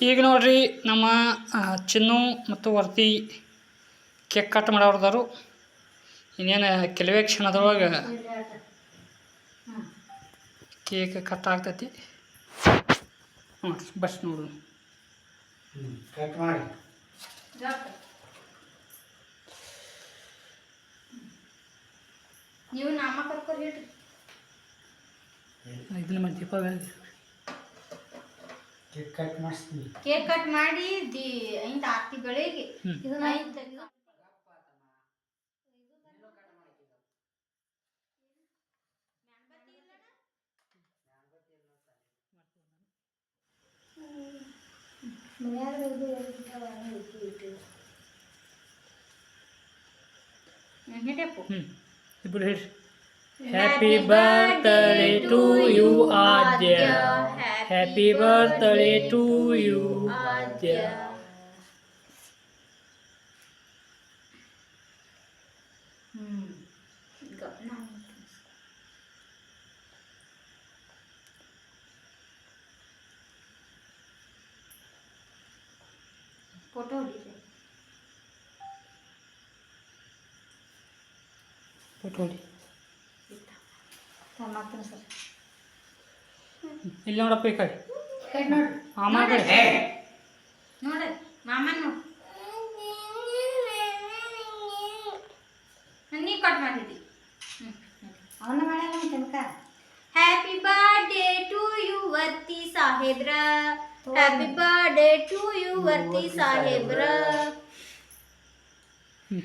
ಈಗ ನೋಡ್ರಿ ನಮ್ಮ ಚಿನ್ನು ಮತ್ತು ವರ್ತಿ ಕೇಕ್ ಕಟ್ ಮಾಡೋರ್ದಾರು ಇನ್ನೇನು ಕೆಲವೇ ಕ್ಷಣದೊಳಗೆ ಕೇಕ್ ಕಟ್ ಆಗ್ತೈತಿ. ನೋಡ್ರಿ ಬಸ್ ನೋಡು. ಹ್ಞೂ ಕಟ್ ಮಾಡಿ. ನೀವು ನಾಮ ಕರ್ಕೊಂಡು ಇದನ್ನ ಮಾಡಿ ದೀಪ ಬೆಳಗ್ಗೆ ಕೇಕ್ ಕಟ್ ಮಾಡಿಸ್ತೀನಿ. ಕೇಕ್ ಕಟ್ ಮಾಡಿ ದಿ ಐಂತ ಆರ್ತಿ ಬೆಳಿಗ್ಗೆ. ಹ್ಮ್. ಇದನ್ನ ಐಂತ ತೆಗ್ದು- ಹ್ಮ್, ಹಿಡಿಯಪ್ಪು. ಹ್ಞೂ ಇಬ್ಬರು ಹೇಳ್ರಿ happy birthday to you Aadya happy birthday to you Aadya ಹ್ಮ್. ಗ- ನಾನು- ಫೋಟೋ ಹೊಡಿರಿ ಫೋಟೋ ಹೊಡಿ ಮಾಡ್ತೀನಿ ಸರ್ ಇಲ್ಲಿ ನೋಡಪ್ಪ ಈ ಕಡೆ. ಮಾಮ ನೋಡ್. ನೀ ಕಟ್ ಮಾಡಿದಿ ಅವನ ಮಾಡ್ಯಾನ ತನಕ happy birthday to you Varthi ಸಾಹೇಬ್ರ. Happy birthday to you Varthi ಸಾಹೇಬ್ರ.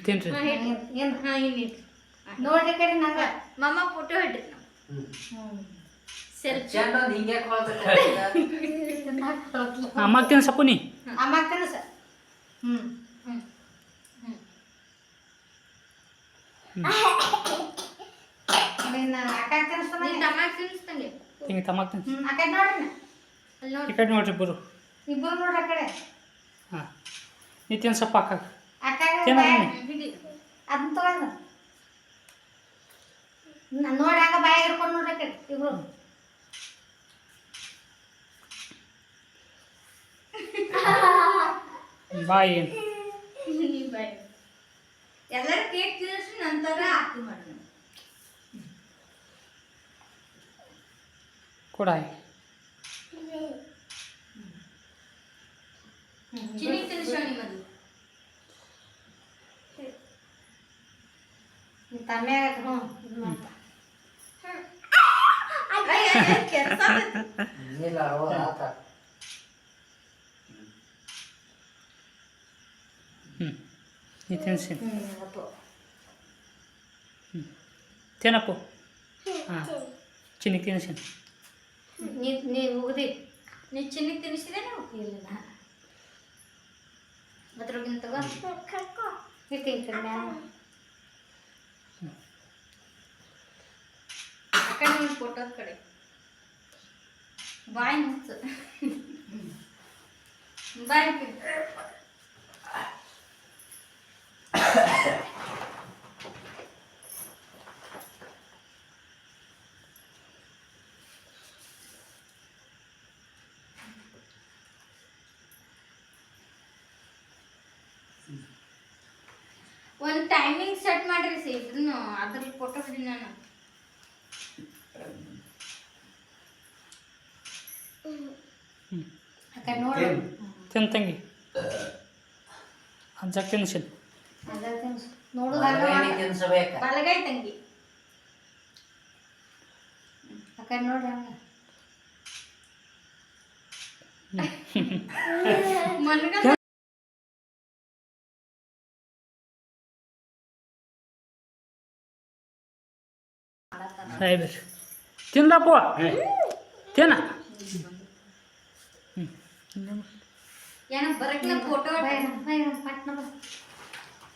ತಿನ್ರಿ. ಏನ್? ಹಾ ನೋಡ್ರಿ ಕಡೆ ನಂಗ. ಮಮ್ಮ ಫೋಟೋ ಹಿಡ್ರಿ ನಾವು ಸೆಲ್ಫಿ ಚಂದ ಹಿಂಗೆ ಅಮ್ಮ ತಿನ್ಸಪ್ಪು ನೀ ಅಮ್ಮಾಗ ಹಿಂಗೆ ತಿನ್ಸ್. ಹ್ಮ್ ನೋಡ್ರಿ ಅಲ್ಲಿ ಈ ಕಡೆ ನೋಡ್ರಿ ಇಬ್ಬರು ಇಬ್ಬರು ನೋಡ್ರಿ ಆ ಕಡೆ. ಹಾಂ. ನೀ ತಿನ್ಸಪ್ಪ ಅಕ್ಕ ಅದನ್ನ ತಗೊಂಡು. ನೋಡಿ ಹಂಗ ಬಾಯಿ ಇರ್ಕೊಂಡು ನೋಡ್ರಿ ಆ ಕಡೆ ಇಬ್ರು. ಬಾಯಿ. ಎಲ್ಲರೂ ಕೇಕ್ ತಿನ್ನಿಸಿ ನಂತರ ಆರತಿ ಮಾಡೋಣ ಕೊಡ. ಚಿನ್ನಿ ತಿನ್ನಿಸೋ ನಿಮ್ಮದು ಹ್ಞೂ ಮಾಡ್ತಾ ಕೆಲಸ ಇಲ್ಲ ಅವ ಆತ. ನೀ ತಿನ್ಸಿ ತಿನ್ನಪ್ಪು ಹಾಂ. ಚಿನ್ನಿ ತಿನ್ಸಿ ನೀ ನೀ ಉಗ್ದಿ. ನೀ ಚಿನ್ನಿ ತಿನ್ನಿಸಿದೆ ನಾವು ಇಲ್ಲ ಅದ್ರೊಳಗಿನ ತಗೋ. ಇರ್ತೀನಿ ಕಡೆ ಆ ಕಡೆ ಫೋಟೋ ಕಡೆ ಬಾಯ್ ಮುಚ್ಚು. ಬಾಯ್ ಒಂದು ಟೈಮಿಂಗ್ ಸೆಟ್ ಮಾಡ್ರಿ ಸಿ ಇದನ್ನು ಅದ್ರಲ್ಲಿ ಫೋಟೋ ಬಿಡಿ ನಾನು. ಅಕ್ಕ ನೋಡಿ ತಿಂತಂಗಿ ತಿನ್. ತಿನ್ ತಂಗಿ. ನೋಡುದು. ತಿನ್ಸಬೇಕ. ಬಲಗೈ ತಂಗಿ. ಕಡೆ ನೋಡ್ರಿ ಹಂಗ. ಮನ್ಗ ತಿನ್ಲಪ್ಪು ತಿನ್ನ. ಏನ ಬರಕ್ಲ ಫೋಟೋ ಪಟ್ನ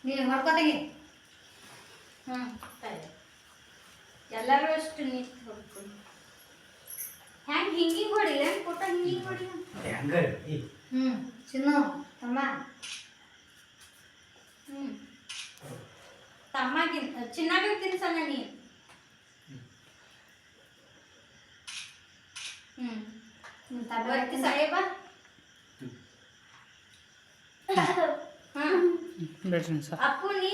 ಬಾ ನೀ ಹೊಡ್ಕೋತಾಗಿ ಹ್ಮ್ ಸರಿ. ಎಲ್ಲರೂ ಅಷ್ಟು ನೀಟ್ ಹೊಡ್ಕೊಂಡು. ಹ್ಯಾಂಗ ಹಿಂಗಿಂಗ್ ಹೊಡಿ? ಏನ್ ಫೋಟೋ ಹಿಂಗಿಂಗ್ ಹೊಡಿ? ಹೆಂಗ ಹ್ಞೂ ಚಿನ್ನು ತಮ್ಮ. ಹ್ಮ್. ತಮ್ಮಾಗಿ ಚಿನ್ನಾಗಿ ತಿನ್ಸಲ್ಲ ನೀ ಹ್ಮ್. ನಿನ್ನ ತಮ್ಮ ಬರ್ತಿ ಸಾಹೇಬ ಬೇಡ್ರಿ ಸರ್ ಅಪ್ಪು ನೀ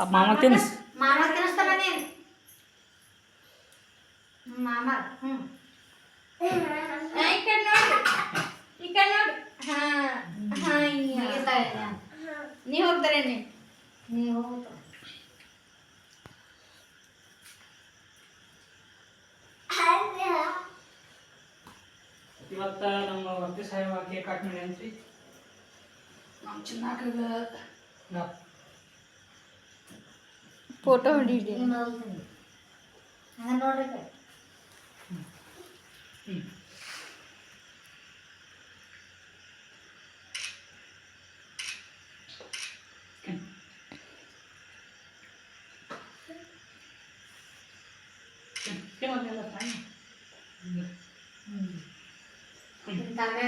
ಮಾಮ ತಿನ್ನಿಸ್ ಮಾಮ ತಿನ್ನಿಸ್ತಾನ ನೀನು ಹ್ಮ್, ಮಾಮ ಹ್ಞೂ ಆ, ಈ ಕಡೆ ನೋಡು ಈ ಕಡೆ ನೋಡು ಹಾ ಹಾ ಹಿಂಗೆ. ನೀ ಹೋಗ್ತಾರೆ ನೀ ನೀವು ಇವತ್ತು ನಮ್ಮ ವರ್ತಿ ಸಾಹೇಬ ಕೇಕ್ ಕಟ್ ಮಾಡಿ ಅಂತ್ರಿ ನಮ್ಮ ಚಿನ್ನಾಕಗ ಫೋಟೋ ಹೊಡಿಡಿ ನೀವು ಹೋಗ್ತೀನಿ ಹಂಗೆ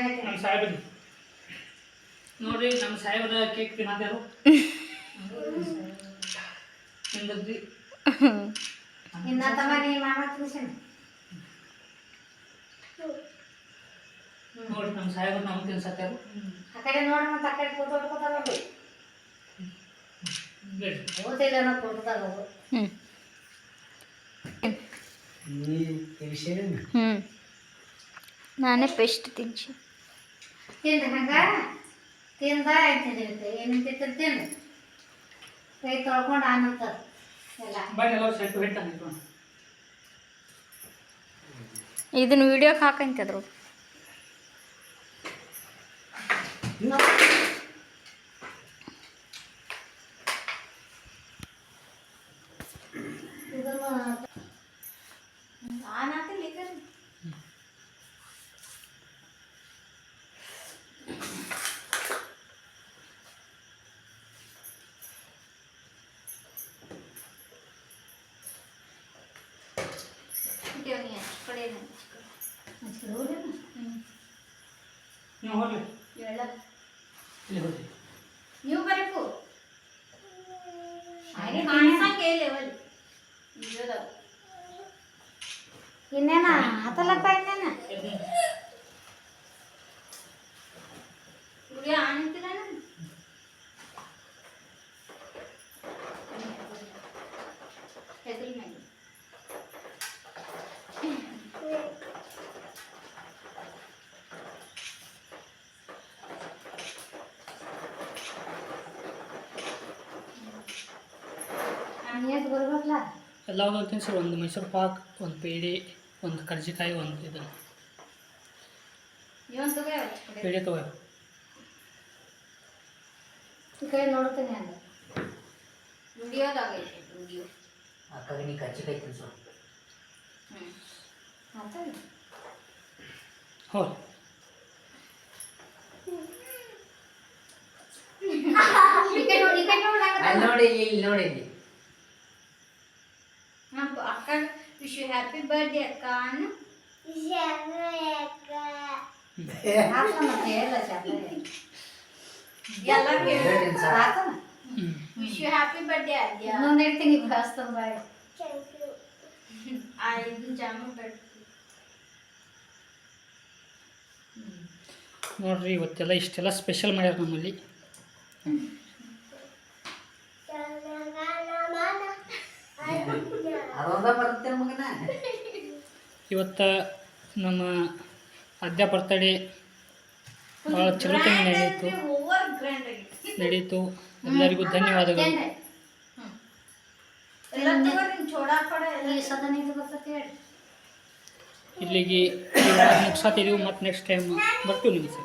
ನೋಡ್ರಿ. ನಮ್ಮ ಸಾಹೇಬ್ರಿ ನೋಡ್ರಿ ಕೇಕ್ ತಿನ್ನತ್ತಾರು ತಿಂದ್ರಿ ಇನ್ನ ತಮ್ಮ ನೀ ಮಾಮ ನೋಡ್ರಿ ನಮ್ಮ ಸಾಹೇಬ್ರ ನಾವು ತಿನ್ಸತ್ತಾರು ಆ ಕಡೆ ನೋಡ್ರಿ ಮತ್ತೆ ಆ ಕಡೆ ಫೋಟೋ ಹೊಡ್ಕೊತಾರ ನೋಡಿ ಬೇಡ್ರಿ. ಓದಿಲ್ಲ ಅನ್ನೋ ಫೋಟೋದಾಗ ಅವು ನೀ ತಿಳಿಸಿರೇನು ಹ್ಞೂ ನಾನೇ ಪೆಸ್ಟ್ ತಿನ್ಸಿ. ತಿಂದು ಹಂಗ? ತಿಂದ ತಿಂದಿರುತ್ತೆ ಏನು ತಿಂತಾರೆ ತಿನ್ನು. ಕೈ ತೊಳ್ಕೊಂಡು ಆನಂತರ ಎಲ್ಲ. ಇದನ್ನ ವಿಡಿಯೋಕ್ಕೆ ಹಾಕಂತಿದ್ರು ಇದನ್ನು ಹಚ್ಕೊಳ್ಳೋದೇನು? ನೀವು ಹೋಗ್ರಿ ಇಲ್ಲಿ ಹೋಗ್ರಿ ನೀವು ಬರಬೇಕು ಹಾಗೆ ಕಾಣಿಸಂಗೆ ಲೆವೆಲ್ ವಿಡಿಯೋದಾಗ ಇನ್ನೇನ? ಹತ್ತಲಪ್ಪ ಇನ್ನೇನ ಗುಡಿಯ ಎಲ್ಲ ಒಂದು ತಿನ್ಸಿರಿ ಒಂದು ಮೈಸೂರು ಪಾಕ್ ಒಂದು ಪೇಡಿ ಒಂದು ಕರ್ಜಿಕಾಯಿ ಒಂದು ಇದು. ಪೇಡೆ ತಗೋ ಅಕ್ಕಗೆ ನೀ ಕಚ್ಚಿಕಾಯಿ ತಿನ್ಸು. ಹ್ಞೂ ಹೋ ನೋಡಿ ಈ ನೋಡಿ. ಅಲ್ಲಿ ನೋಡಿ ಇಲ್ಲಿ ಇಲ್ಲಿ ನೋಡಿ ಇಲ್ಲಿ ಅಕ್ಕ ವಿಶ್ ಯು ಹ್ಯಾಪಿ ಬರ್ಡೇ ಅಕ್ಕ ಅನ್ನು ಆತ ಮತ್ತೆ ಎಲ್ಲ ಚಾಪೆ ಎಲ್ಲರೂ ಹೇಳ್ತೀನಿ ಸರ್ ಆತನ ಹ್ಞೂ ವಿಶ್ ಯು ಹ್ಯಾಪಿ ಬರ್ಡೇ ಅದ್ಯಾ ಇನ್ನೊಂದು ಇಡ್ತೀನಿ ಬಸ್ತದ ಬಾಯ್ ಆ ಇದು ಜಾಮೂನ್ ಬರ್ಡೇ ನೋಡ್ರಿ ಇವತ್ತೆಲ್ಲ ಇಷ್ಟೆಲ್ಲ ಸ್ಪೆಷಲ್ ಮಾಡ್ಯಾರ ನಮ್ಮಲ್ಲಿ ಇವತ್ತು ನಮ್ಮ ಅದ್ಯ ಬರ್ತಡೇ ಭಾಳ ಚಲೋತನ ನಡೆಯಿತು. ನಡೆಯಿತು. ನಡೀತು ಎಲ್ಲರಿಗೂ ಧನ್ಯವಾದಗಳು. ಇಲ್ಲಿಗೆ ಮುಗಿಸಾತಿದ್ದೀವಿ ಮತ್ತು ನೆಕ್ಸ್ಟ್ ಟೈಮ್ ಬರ್ತೀವಿ ನಿಮ್ಮ